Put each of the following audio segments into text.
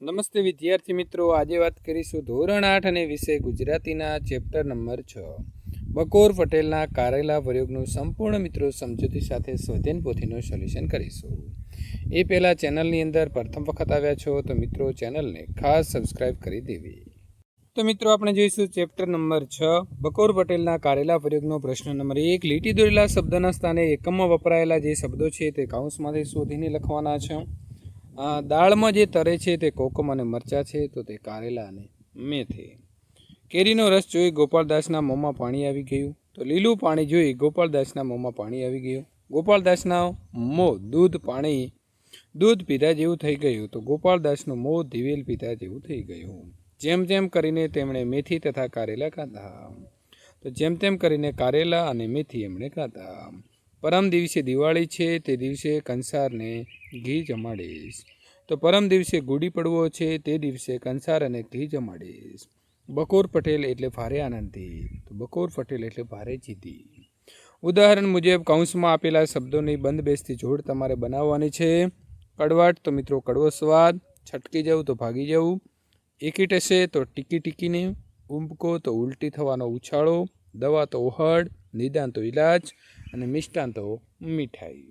નમસ્તે વિદ્યાર્થી મિત્રો, આજે વાત કરીશું ધોરણ આઠ અને વિષય ગુજરાતીના ચેપ્ટર નંબર છ. બકોર પટેલના કારેલા પ્રયોગનું સંપૂર્ણ મિત્રો સમજૂતી સાથે સ્વધ્યન પોથીનું સોલ્યુશન કરીશું. એ પહેલાં ચેનલની અંદર પ્રથમ વખત આવ્યા છો તો મિત્રો ચેનલને ખાસ સબસ્ક્રાઇબ કરી દેવી. તો મિત્રો આપણે જોઈશું ચેપ્ટર નંબર છ. બકોર પટેલના કારેલા પ્રયોગનો પ્રશ્ન નંબર એક. લીટી દોરેલા શબ્દના સ્થાને એકમમાં વપરાયેલા જે શબ્દો છે તે કાઉન્સમાંથી શોધીને લખવાના છે. દાળમાં જે તરે છે તે કોકમ અને મરચાં છે, તો તે કારેલા અને મેથી. કેરીનો રસ જોઈ ગોપાલદાસના મોંમાં પાણી આવી ગયું. તો લીલું પાણી જોઈ ગોપાલદાસના મોંમાં પાણી આવી ગયું. ગોપાલદાસના મોં દૂધ પાણી, દૂધ પીધા જેવું થઈ ગયું. તો ગોપાલદાસનું મોં દિવેલ પીધા જેવું થઈ ગયું. જેમ જેમ કરીને તેમણે મેથી તથા કારેલા ખાધા. તો જેમ તેમ કરીને કારેલા અને મેથી એમણે ખાધા. પરમ દિવસે દિવાળી છે, તે દિવસે કંસારને ઘી જમાડીશ. તો પરમ દિવસે ગુડી પડવો છે, તે દિવસે કંસાર અને ઘી જમાડીશ. બકોર પટેલ એટલે ભારે આનંદી તો બકોર પટેલ એટલે ભારે જીદી ઉદાહરણ મુજબ, કૌંસમાં આપેલા શબ્દોની બંધ બેસતી જોડ તમારે બનાવવાની છે. કડવાટ, તો મિત્રો કડવો સ્વાદ. છટકી જવું, તો ભાગી જવું. એકીટ હશે, તો ટીકી ટીકીને. ઉંબકો તો ઉલટી થવાનો ઉછાળો. દવા, તો ઓહડ નિદાન તો ઇલાજ અને મિષ્ટાંતો મીઠાઈ.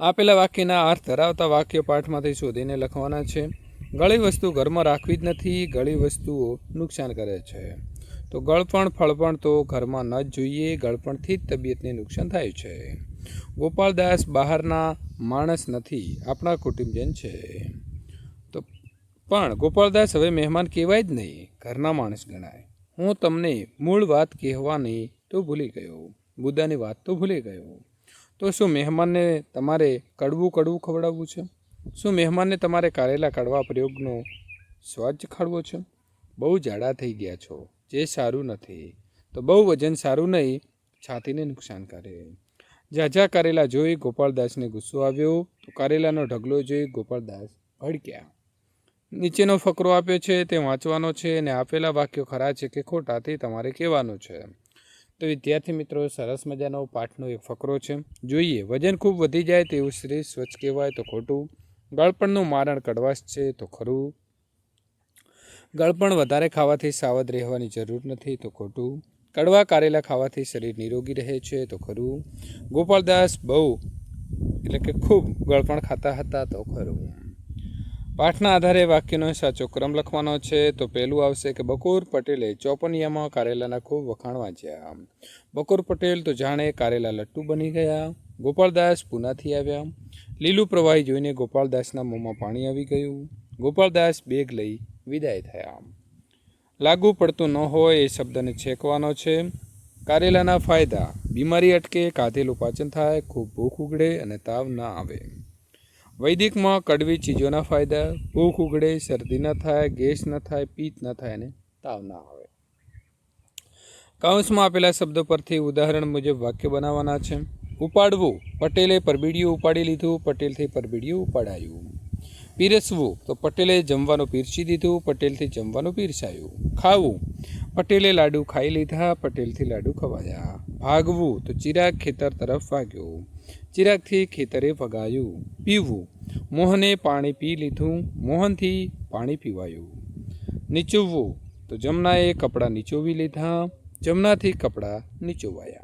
આપેલા વાક્યના અર્થ ધરાવતા વાક્ય પાઠમાંથી શોધીને લખવાના છે, ગળી વસ્તુ ઘરમાં રાખવી જ નથી, ગળી વસ્તુઓ નુકસાન કરે છે. તો ગળપણ, ફળપણ તો ઘરમાં ન જ જોઈએ, ગળપણથી જ તબિયતને નુકસાન થાય છે. ગોપાલદાસ બહારના માણસ નથી, આપણા કુટુંબજન છે. તો પણ ગોપાલદાસ હવે મહેમાન કહેવાય જ નહીં, ઘરના માણસ ગણાય. હું તમને મૂળ વાત કહેવાની તો ભૂલી ગયો. બુદ્ધાની વાત તો ભૂલી ગયો. તો શું મહેમાનને તમારે કડવું કડવું ખવડાવવું છે? શું મહેમાનને તમારે કારેલા કડવા પ્રયોગનો સ્વાદ ચખાડવો છે? બહુ જાડા થઈ ગયા છો, જે સારું નથી. તો બહુ વજન સારું નહીં, છાતીને નુકસાન કરે. ઝાઝા કારેલા જોઈ ગોપાલદાસને ગુસ્સો આવ્યો. તો કારેલાનો ઢગલો જોઈ ગોપાલદાસ ભડક્યા. નીચેનો ફકરો આપ્યો છે, તે વાંચવાનો છે અને આપેલા વાક્યો ખરા છે કે ખોટા તે તમારે કહેવાનું છે. તો વિદ્યાર્થી મિત્રો, સરસ મજાનો પાઠનો એક ફકરો છે. જોઈએ, વજન ખૂબ વધી જાય તેવું શરીર સ્વચ્છ કહેવાય તો ખોટું. ગળપણનું મારણ કડવાશ છે તો ખરું. ગળપણ વધારે ખાવાથી સાવધ રહેવાની જરૂર નથી તો ખોટું. કડવા કારેલા ખાવાથી શરીર નિરોગી રહે છે તો ખરું. ગોપાલદાસ બહુ, એટલે કે ખૂબ ગળપણ ખાતા હતા તો ખરું. પાઠના આધારે વાક્યનો સાચો ક્રમ લખવાનો છે, તો પહેલું આવશે કે બકુર પટેલે ચોપનિયામાં કારેલાના ખૂબ વખાણ વાંચ્યા બકુર પટેલ તો જાણે કારેલા લટ્ટુ બની ગયા. ગોપાલદાસ પૂનાથી આવ્યા. લીલું પ્રવાહી જોઈને ગોપાલદાસના મોંમાં પાણી આવી ગયું. ગોપાલદાસ બેગ લઈ વિદાય થયા. લાગુ પડતું ન હોય એ શબ્દને છેકવાનો છે. કારેલાના ફાયદા. બીમારી અટકે, કાધેલું પાચન થાય, ખૂબ ભૂખ ઉગડે અને તાવ ન આવે. વૈદિકમાં કડવી ચીજોના ફાયદા, ભૂખ ઉગડે, શરદી ન થાય, ગેસ ન થાય પિત્ત ન થાય અને તાવ ન આવે. કૌંસમાં આપેલા શબ્દો પરથી ઉદાહરણ મુજબ વાક્ય બનાવવાના છે. ઉપાડવું. પટેલે પરબીડિયું ઉપાડી લીધું. પટેલથી પરબીડિયું ઉપાડાયું. પીરસવું. તો પટેલે જમવાનું પીરસી દીધું, પટેલથી જમવાનું પીરસાયું. ખાવું. પટેલે લાડુ ખાઈ લીધા, પટેલથી લાડુ ખવાયા. ભાગવું. તો ચિરાગ ખેતર તરફ વાગ્યો. ચિરાગથી ખેતરે ભગાયું પીવું. મોહને પાણી પી લીધું. મોહનથી પાણી પીવાયું. નીચોવવું. તો જમનાએ કપડાં નીચોવી લીધા. જમનાથી કપડાં નીચોવાયા.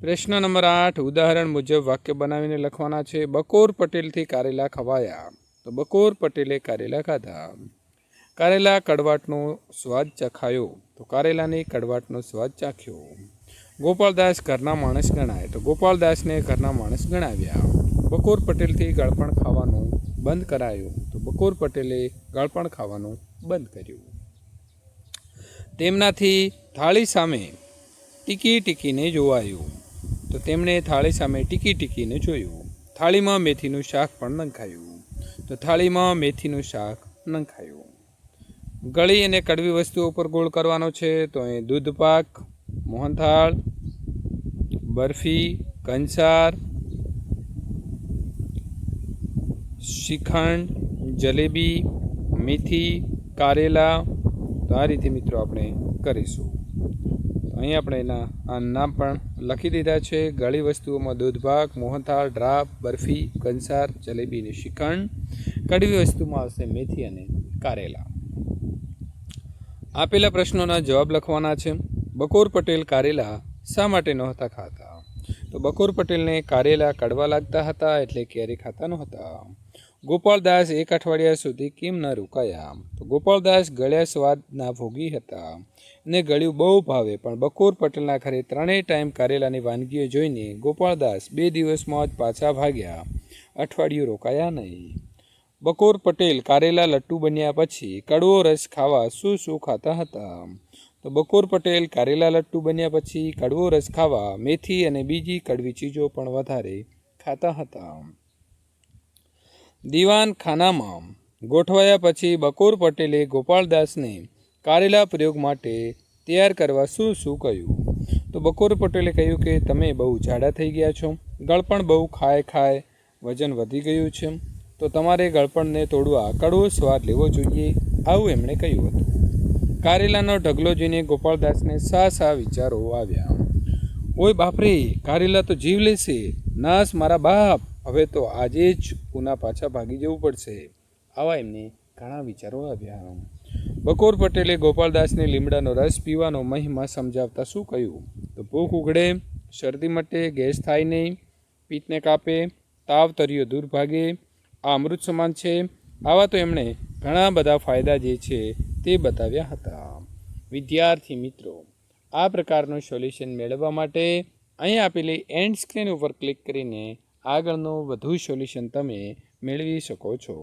પ્રશ્ન નંબર આઠ. ઉદાહરણ મુજબ વાક્ય બનાવીને લખવાના છે. બકોર પટેલથી કારેલા ખવાયા. તો બકોર પટેલે કારેલા ખાધા. કારેલા કડવાટનો સ્વાદ ચખાયો તો કારેલાની કડવાટનો સ્વાદ ચાખ્યો. ગોપાલદાસ ઘરના માણસ ગણાય તો ગોપાલદાસને ઘરના માણસ ગણાવ્યા. બકોર પટેલથી ગળપણ ખાવાનું બંધ કરાયું તો બકોર પટેલે ગળપણ ખાવાનું બંધ કર્યું. તેમનાથી થાળી સામે ટીકી ટીકીને જોવાયું તો તેમણે થાળી સામે ટીકી ટીકીને જોયું. થાળીમાં મેથીનું શાક પણ નંખાયું. તો થાળીમાં મેથીનું શાક નંખાયું. ગળી અને કડવી વસ્તુઓ પર ગોળ કરવાનો છે તો અહીં દૂધ પાક, મોહનથાળ, બરફી, કંસાર, શ્રીખંડ, જલેબી, મેથી, કારેલા. તો આ રીતે મિત્રો આપણે કરીશું. અહીં આપણે એના, આ નામ પણ લખી દીધા છે. ગળી વસ્તુઓમાં દૂધભાગ મોહનથાળ, ડ્રાપ, બરફી, કંસાર, જલેબી અને શ્રીખંડ. કડવી વસ્તુમાં આવશે મેથી અને કારેલા. આપેલા પ્રશ્નોના જવાબ લખવાના છે. બકોર પટેલ કારેલા શા માટે નહોતા ખાતા? તો બકોર પટેલને કારેલા કડવા લાગતા હતા એટલે કેરી ખાતા નહોતા? ગોપાલદાસ એક અઠવાડિયા સુધી કેમ ન રોકાયા? તો ગોપાલદાસ ગળ્યા સ્વાદના ભોગી હતા ને ગળ્યું બહુ ભાવે, પણ બકોર પટેલના ઘરે ત્રણેય ટાઈમ કારેલાની વાનગીઓ જોઈને ગોપાલદાસ બે દિવસમાં જ પાછા ભાગ્યા. અઠવાડિયું રોકાયા નહીં. બકોર પટેલ કારેલા લટ્ટુ બન્યા પછી કડવો રસ ખાવા શું શું ખાતા હતા? તો બકોર પટેલ કારેલા લટ્ટુ બન્યા પછી કડવો રસ ખાવા મેથી અને બીજી કડવી ચીજો પણ વધારે ખાતા હતા. દીવાન ખાનામાં ગોઠવાયા પછી બકોર પટેલે ગોપાલદાસને કારેલા પ્રયોગ માટે તૈયાર કરવા શું શું કહ્યું? તો બકોર પટેલે કહ્યું કે, તમે બહુ જાડા થઈ ગયા છો. ગળપણ બહુ ખાય ખાય વજન વધી ગયું છે. તો તમારે ગળપણને તોડવા કડવો સ્વાદ લેવો જોઈએ. આવું એમણે કહ્યું હતું. કારેલાનો ઢગલો જોઈને ગોપાલદાસને સા સા વિચારો આવ્યા. ઓય બાપરે, કારેલા તો જીવ લેશે. નાસ મારા બાપ. હવે તો આજે જ પુના પાછા ભાગી જવું પડશે. આવા એમને ઘણા વિચારો આવ્યા. બકોર પટેલે ગોપાલદાસને લીમડાનો રસ પીવાનો મહિમા સમજાવતા શું કહ્યું? તો ભૂખ ઉઘડે, શરદી મટે, ગેસ થાય નહીં, પીઠને કાપે, તાવ તર્યો દૂર ભાગે, આ અમૃત સમાન છે. આવા તો એમણે ઘણા બધા ફાયદા જે છે તે બતાવ્યા હતા. વિદ્યાર્થી મિત્રો, આ પ્રકારનું સોલ્યુશન મેળવવા માટે અહીં આપેલી એન્ડ સ્ક્રીન ઉપર ક્લિક કરીને આગળનું વધુ સોલ્યુશન તમે મેળવી શકો છો.